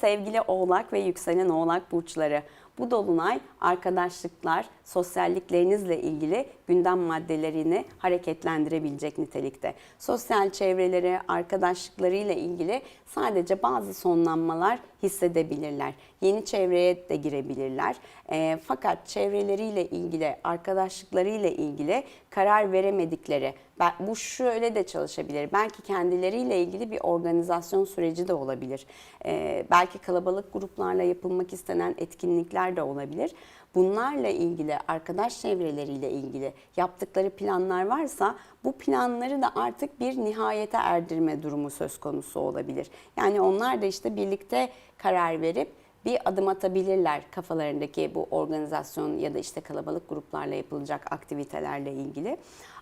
Sevgili Oğlak ve yükselen Oğlak burçları. Bu dolunay arkadaşlıklar, sosyalliklerinizle ilgili gündem maddelerini hareketlendirebilecek nitelikte. Sosyal çevreleri, arkadaşlıklarıyla ilgili sadece bazı sonlanmalar hissedebilirler. Yeni çevreye de girebilirler. Eee, fakat çevreleriyle ilgili, arkadaşlıklarıyla ilgili karar veremedikleri, bu şöyle de çalışabilir. Belki kendileriyle ilgili bir organizasyon süreci de olabilir. Eee, belki kalabalık gruplarla yapılmak istenen etkinlikler de olabilir. Bunlarla ilgili, arkadaş çevreleriyle ilgili yaptıkları planlar varsa bu planları da artık bir nihayete erdirme durumu söz konusu olabilir. Yani onlar da işte birlikte karar verip bir adım atabilirler kafalarındaki bu organizasyon ya da işte kalabalık gruplarla yapılacak aktivitelerle ilgili.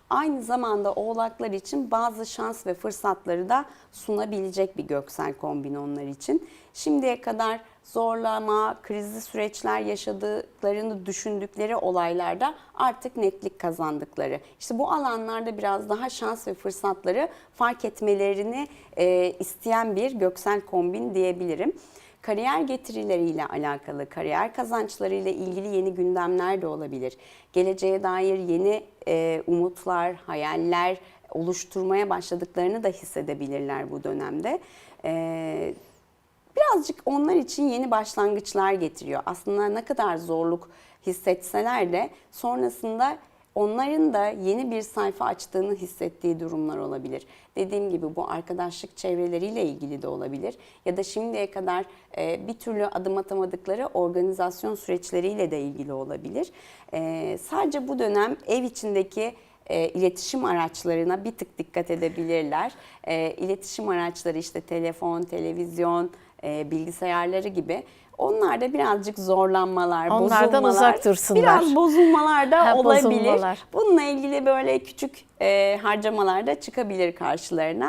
Aynı zamanda oğlaklar için bazı şans ve fırsatları da sunabilecek bir göksel kombin onlar için. Şimdiye kadar zorlama, krizli süreçler yaşadıklarını düşündükleri olaylarda artık netlik kazandıkları. İşte bu alanlarda biraz daha şans ve fırsatları fark etmelerini e, isteyen bir göksel kombin diyebilirim. Kariyer getirileriyle alakalı, kariyer kazançlarıyla ilgili yeni gündemler de olabilir. Geleceğe dair yeni e, umutlar, hayaller oluşturmaya başladıklarını da hissedebilirler bu dönemde. E, birazcık onlar için yeni başlangıçlar getiriyor. Aslında ne kadar zorluk hissetseler de sonrasında onların da yeni bir sayfa açtığını hissettiği durumlar olabilir. Dediğim gibi bu arkadaşlık çevreleriyle ilgili de olabilir. Ya da şimdiye kadar e, bir türlü adım atamadıkları organizasyon süreçleriyle de ilgili olabilir. E, sadece bu dönem ev içindeki e, iletişim araçlarına bir tık dikkat edebilirler. E, iletişim araçları işte telefon, televizyon, e, bilgisayarları gibi. Onlarda birazcık zorlanmalar, Onlardan bozulmalar, uzak dursunlar. Biraz bozulmalar da Ha, olabilir. bozulmalar. Bununla ilgili böyle küçük e, harcamalar da çıkabilir karşılarına.